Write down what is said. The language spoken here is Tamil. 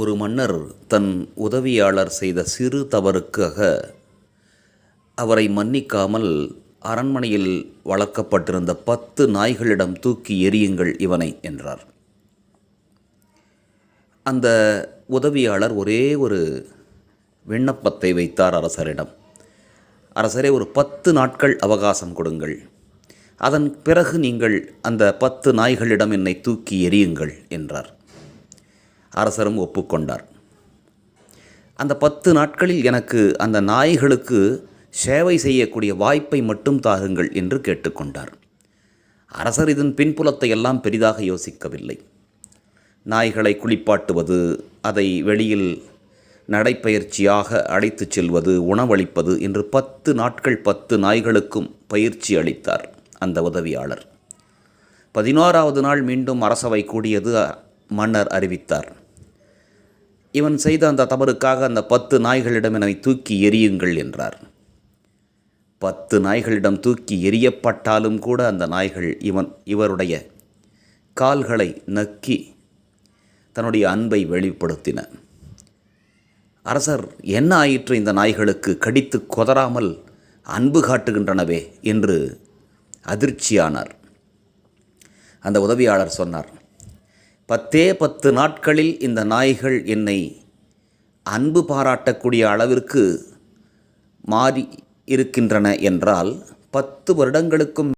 ஒரு மன்னர் தன் உதவியாளர் செய்த சிறு தவறுக்காக அவரை மன்னிக்காமல் அரண்மனையில் வளர்க்கப்பட்டிருந்த பத்து நாய்களிடம் தூக்கி எரியுங்கள் இவனை என்றார். அந்த உதவியாளர் ஒரே ஒரு விண்ணப்பத்தை வைத்தார் அரசரிடம். அரசரே ஒரு பத்து நாட்கள் அவகாசம் கொடுங்கள். அதன் பிறகு நீங்கள் அந்த பத்து நாய்களிடம் என்னை தூக்கி எறியுங்கள் என்றார். அரசரும் ஒப்புக்கொண்டார். அந்த பத்து நாட்களில் எனக்கு அந்த நாய்களுக்கு சேவை செய்யக்கூடிய வாய்ப்பை மட்டும் தாருங்கள் என்று கேட்டுக்கொண்டார். அரசர் இதன் பின்புலத்தை எல்லாம் பெரிதாக யோசிக்கவில்லை. நாய்களை குளிப்பாட்டுவது அதை வெளியில் நடைப்பயிற்சியாக அழைத்துச் செல்வது உணவளிப்பது என்று பத்து நாட்கள் பத்து நாய்களுக்கும் பயிற்சி அளித்தார் அந்த உதவியாளர். பதினோராவது நாள் மீண்டும் அரசவை கூடியது மன்னர் அறிவித்தார். இவன் செய்த அந்த தவறுக்காக அந்த பத்து நாய்களிடம் என்னை தூக்கி எறியுங்கள் என்றார். பத்து நாய்களிடம் தூக்கி எரியப்பட்டாலும் கூட அந்த நாய்கள் இவன் இவருடைய கால்களை நக்கி தன்னுடைய அன்பை வெளிப்படுத்தின. அரசர் என்ன ஆயிற்று இந்த நாய்களுக்கு? கடித்து கொதறாமல் அன்பு காட்டுகின்றனவே என்று அதிர்ச்சியானார். அந்த உதவியாளர் சொன்னார் பத்தே பத்து நாட்களில் இந்த நாய்கள் என்னை அன்பு பாராட்டக்கூடிய அளவிற்கு மாறி இருக்கின்றன என்றால் பத்து வருடங்களுக்கும்